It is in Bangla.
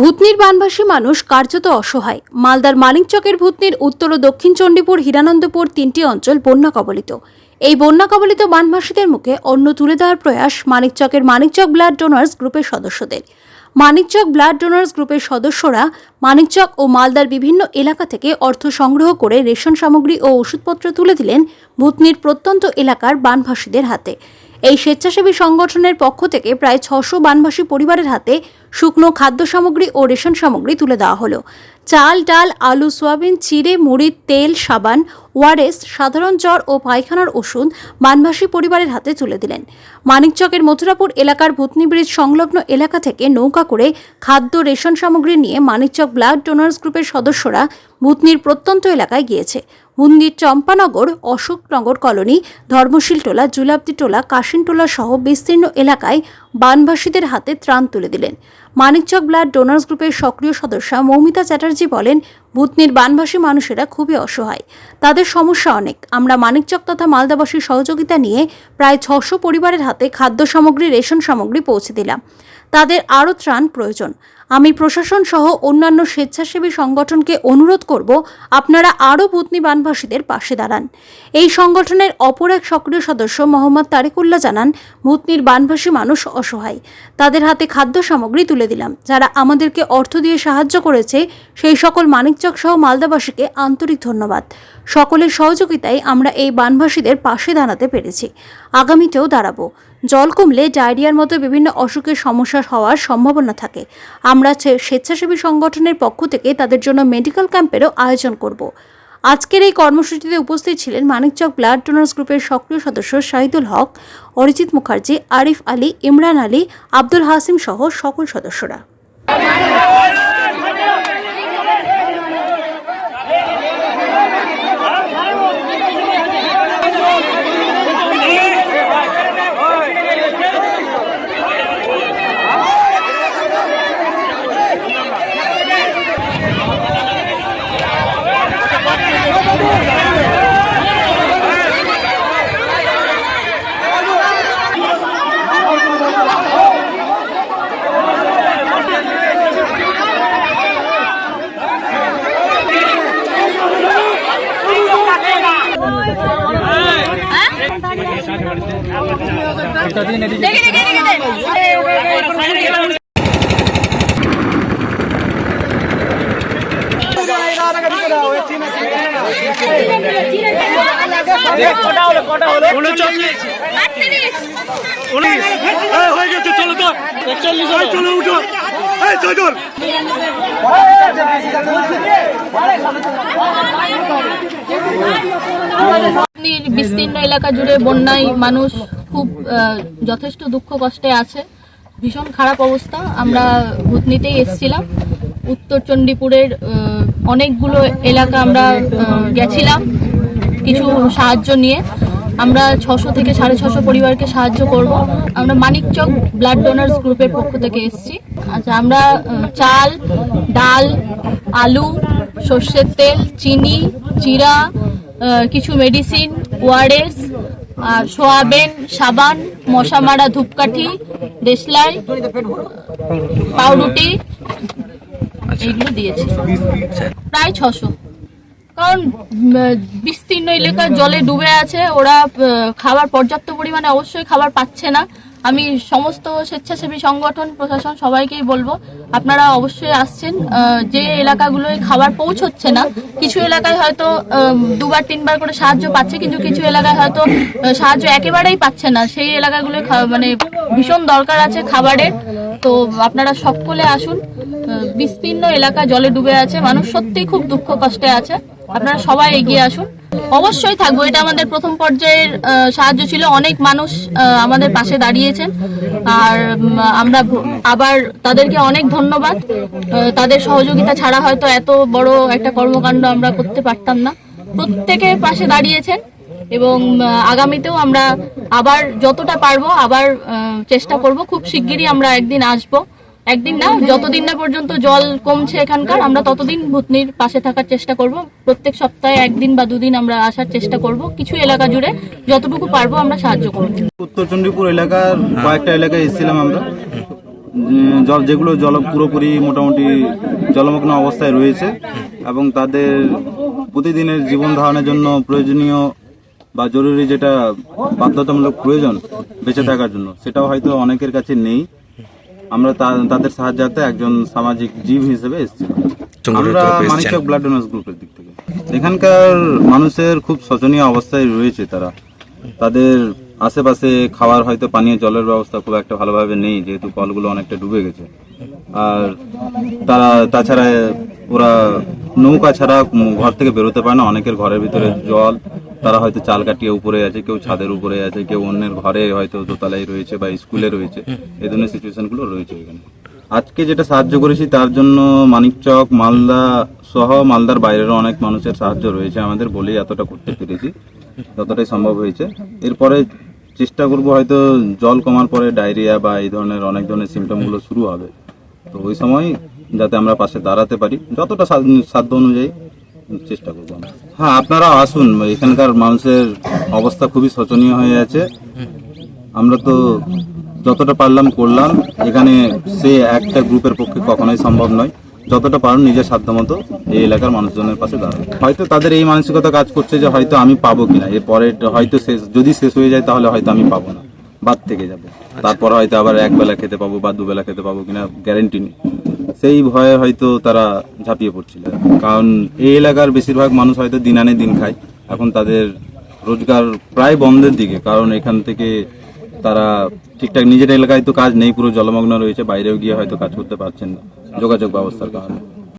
ভূতনির বানবাসী মানুষ কার্যত অসহায়। মালদার মানিকচকের ভূতনির উত্তর ও দক্ষিণ চণ্ডীপুর, হিরানন্দপুর তিনটি অঞ্চল বন্যা কবলিত। এই বন্যা কবলিত বানবাসীদের মুখে অন্ন তুলে দেওয়ার প্রয়াস মানিকচকের মানিকচক ব্লাড ডোনার্স গ্রুপের সদস্যদের। মানিকচক ব্লাড ডোনার্স গ্রুপের সদস্যরা মানিকচক ও মালদার বিভিন্ন এলাকা থেকে অর্থ সংগ্রহ করে রেশন সামগ্রী ও ওষুধপত্র তুলে দিলেন ভূতনির প্রত্যন্ত এলাকার বানভাসীদের হাতে। এই স্বেচ্ছাসেবী সংগঠনের পক্ষ থেকে প্রায় ছশো বানবাসী পরিবারের হাতে শুকনো খাদ্য সামগ্রী ও রেশন সামগ্রী তুলে দেওয়া হলো। চাল, ডাল, আলু, সোয়াবিন, চিড়ে, মুড়ি, তেল, সাবান ওয়ারেস সাধারণ জ্বর ও পায়খানার ওষুধ বানভাসী পরিবারের হাতে তুলে দিলেন। মানিকচকের মথুরাপুর এলাকার ভূতনি ব্রিজ সংলগ্ন এলাকা থেকে নৌকা করে খাদ্য রেশন সামগ্রী নিয়ে মানিকচক ব্লাড ডোনার্স গ্রুপের সদস্যরা ভূতনির প্রত্যন্ত এলাকায় গিয়েছে। মন্দির চম্পানগর, অশোকনগর কলোনি ধর্মশীল টোলা জুলাব্দি টোলা কাশিনটোলা সহ বিস্তীর্ণ এলাকায় বানভাসীদের হাতে ত্রাণ তুলে দিলেন। মানিকচক ব্লাড ডোনার্স গ্রুপের সক্রিয় সদস্য মৌমিতা চ্যাটার্জি বলেন ভূতনির বানবাসী মানুষেরা খুবই অসহায়। তাদের সমস্যা অনেক। আমরা মানিকচক তথা মালদাবাসীর সহযোগিতা নিয়ে প্রায় ছশো পরিবারের হাতে খাদ্য সামগ্রী, রেশন সামগ্রী পৌঁছে দিলাম। তাদের আরও ত্রাণ প্রয়োজন। আমি প্রশাসন সহ অন্যান্য স্বেচ্ছাসেবী সংগঠনকে অনুরোধ করব আপনারা আরও ভূতনি বানভাসীদের পাশে দাঁড়ান। এই সংগঠনের অপর এক সক্রিয় সদস্য মোহাম্মদ তারিকুল্লাহ জানান ভূতনির বানভাসী মানুষ অসহায়। তাদের হাতে খাদ্য সামগ্রী তুলে দিলাম। যারা আমাদেরকে অর্থ দিয়ে সাহায্য করেছে, সেই সকল মানিকচক সহ মালদাবাসীকে আন্তরিক ধন্যবাদ। সকলের সহযোগিতায় আমরা এই বানভাসীদের পাশে দাঁড়াতে পেরেছি। আগামীতেও দাঁড়াবো। জল কমলে ডায়রিয়ার মতো বিভিন্ন অসুখের সমস্যা হওয়ার সম্ভাবনা থাকে। আমরা স্বেচ্ছাসেবী সংগঠনের পক্ষ থেকে তাদের জন্য মেডিকেল ক্যাম্পেরও আয়োজন করব। আজকের এই কর্মসূচিতে উপস্থিত ছিলেন মানিকচক ব্লাড ডোনার্স গ্রুপের সক্রিয় সদস্য শাহিদুল হক, অরিজিৎ মুখার্জি, আরিফ আলী, ইমরান আলী, আব্দুল হাসিম সহ সকল সদস্যরা। বিস্তীর্ণ এলাকা জুড়ে বন্যায় মানুষ খুব যথেষ্ট দুঃখ কষ্টে আছে। ভীষণ খারাপ অবস্থা। আমরা ভূতনিতেই এসেছিলাম। উত্তর চণ্ডীপুরের অনেকগুলো এলাকা আমরা গেছিলাম কিছু সাহায্য নিয়ে। আমরা ছশো থেকে সাড়ে ছশো পরিবারকে সাহায্য করব। আমরা মানিকচক ব্লাড ডোনার্স গ্রুপের পক্ষ থেকে এসেছি। আচ্ছা আমরা চাল, ডাল, আলু, সর্ষের তেল, চিনি চিরা কিছু মেডিসিন, ওয়ারেস আর সোয়াবিন সাবান মশা মারা ধূপকাঠি দেশলাই পাউরুটি এইগুলো দিয়েছি। প্রায় ছশো। কারণ বিস্তীর্ণ এলাকা জলে ডুবে আছে ওরা খাবার পর্যাপ্ত পরিমাণে অবশ্যই খাবার পাচ্ছে না। আমি সমস্ত স্বেচ্ছাসেবী সংগঠন, প্রশাসন সবাইকেই বলব, আপনারা অবশ্যই আসছেন যে এলাকাগুলোয় খাবার পৌঁছচ্ছে না, কিছু এলাকায় হয়তো দুবার, তিনবার করে সাহায্য পাচ্ছে, কিন্তু কিছু এলাকায় হয়তো সাহায্য একেবারেই পাচ্ছে না। সেই এলাকাগুলো মানে ভীষণ দরকার আছে খাবারের। তো আপনারা সকলে আসুন বিস্তীর্ণ এলাকা জলে ডুবে আছে, মানুষ সত্যিই খুব দুঃখ কষ্টে আছে। আপনারা সবাই এগিয়ে আসুন। অবশ্যই থাকব। এটা আমাদের প্রথম পর্যায়ের সাহায্য ছিল। অনেক মানুষ আমাদের পাশে দাঁড়িয়েছেন। আর আমরা আবার তাদেরকে অনেক ধন্যবাদ। তাদের সহযোগিতা ছাড়া হয়তো এত বড় একটা কর্মকাণ্ড আমরা করতে পারতাম না। প্রত্যেকে পাশে দাঁড়িয়েছেন এবং আগামীতেও আমরা আবার যতটা পারব আবার চেষ্টা করব। খুব শিগগিরই আমরা একদিন আসব। একদিন না, যতদিন না পর্যন্ত জল কমছে এখানকার, আমরা ততদিন ভূতনির পাশে থাকার চেষ্টা করব। প্রত্যেক সপ্তাহে একদিন বা দুদিন আমরা আসার চেষ্টা করব। কিছু এলাকা জুড়ে যতটুকু পারব আমরা সাহায্য করব। উত্তর চণ্ডীপুর এলাকার কয়েকটা এলাকায় এসেছিলাম আমরা। জল, যেগুলো জল পুরোপুরি মোটামুটি জলমগ্ন অবস্থায় রয়েছে এবং তাদের প্রতিদিনের জীবন ধারণের জন্য প্রয়োজনীয় বা জরুরি যেটা বাধ্যতামূলক প্রয়োজন বেঁচে থাকার জন্য, সেটাও হয়তো অনেকের কাছে নেই। আমরা তাদের সাহায্যার্থে একজন সামাজিক জীব হিসেবে এসেছি আমরা মানিকচক ব্লাড ডোনার্স গ্রুপের দিক থেকে। এখানকার মানুষের খুব শোচনীয় অবস্থায় রয়েছে তারা। তাদের আশেপাশে খাওয়ার হয়তো পানীয় জলের ব্যবস্থা খুব একটা ভালোভাবে নেই যেহেতু কলগুলো অনেকটা ডুবে গেছে। আর তারা তাছাড়া ওরা নৌকা ছাড়া ঘর থেকে বেরোতে পারে না অনেকের ঘরের ভিতরে জল তারা হয়তো চাল কাটিয়ে উপরে আছে কেউ ছাদের উপরে আছে কেউ অন্যের ঘরে হয়তো দোতলায় রয়েছে বা স্কুলে রয়েছে। এই ধরনের সিচুয়েশনগুলো রয়েছে এখানে। আজকে যেটা সাহায্য করেছি তার জন্য মানিকচক মালদা সহ মালদার বাইরেরও অনেক মানুষের সাহায্য রয়েছে। আমাদের বলেই এতটা করতে পেরেছি যতটাই সম্ভব হয়েছে। এরপরে চেষ্টা করব হয়তো জল কমার পরে ডায়রিয়া বা এই ধরনের অনেক ধরনের সিমটমগুলো শুরু হবে। তো ওই সময় যাতে আমরা পাশে দাঁড়াতে পারি যতটা সাধ্য অনুযায়ী। চেষ্টা করব আমরা। হ্যাঁ আপনারা আসুন এখানকার মানুষের অবস্থা খুবই শোচনীয় হয়ে আছে। আমরা তো যতটা পারলাম করলাম এখানে সে একটা গ্রুপের পক্ষে কখনোই সম্ভব নয়। যতটা পারুন নিজের সাধ্যমতো এই এলাকার মানুষজনের পাশে দাঁড়ান। হয়তো তাদের এই মানসিকতা কাজ করছে যে হয়তো আমি পাবো কিনা এরপরে হয়তো শেষ যদি শেষ হয়ে যায় তাহলে হয়তো আমি পাবো না বাদ থেকে যাবে। তারপর হয়তো আবার এক বেলা খেতে পাবো বা দুবেলা খেতে পাবো কিনা গ্যারেন্টি নেই। সেই ভয়ে হয়তো তারা ঝাঁপিয়ে পড়ছিল। কারণ এই এলাকার বেশিরভাগ মানুষ হয়তো দিন আনে দিন খায়। এখন তাদের রোজগার প্রায় বন্ধের দিকে। কারণ এখান থেকে তারা ঠিকঠাক নিজের এলাকায় তো কাজ নেই, পুরো জলমগ্ন রয়েছে। বাইরেও গিয়ে হয়তো কাজ করতে পারছেন না যোগাযোগ ব্যবস্থার কারণে।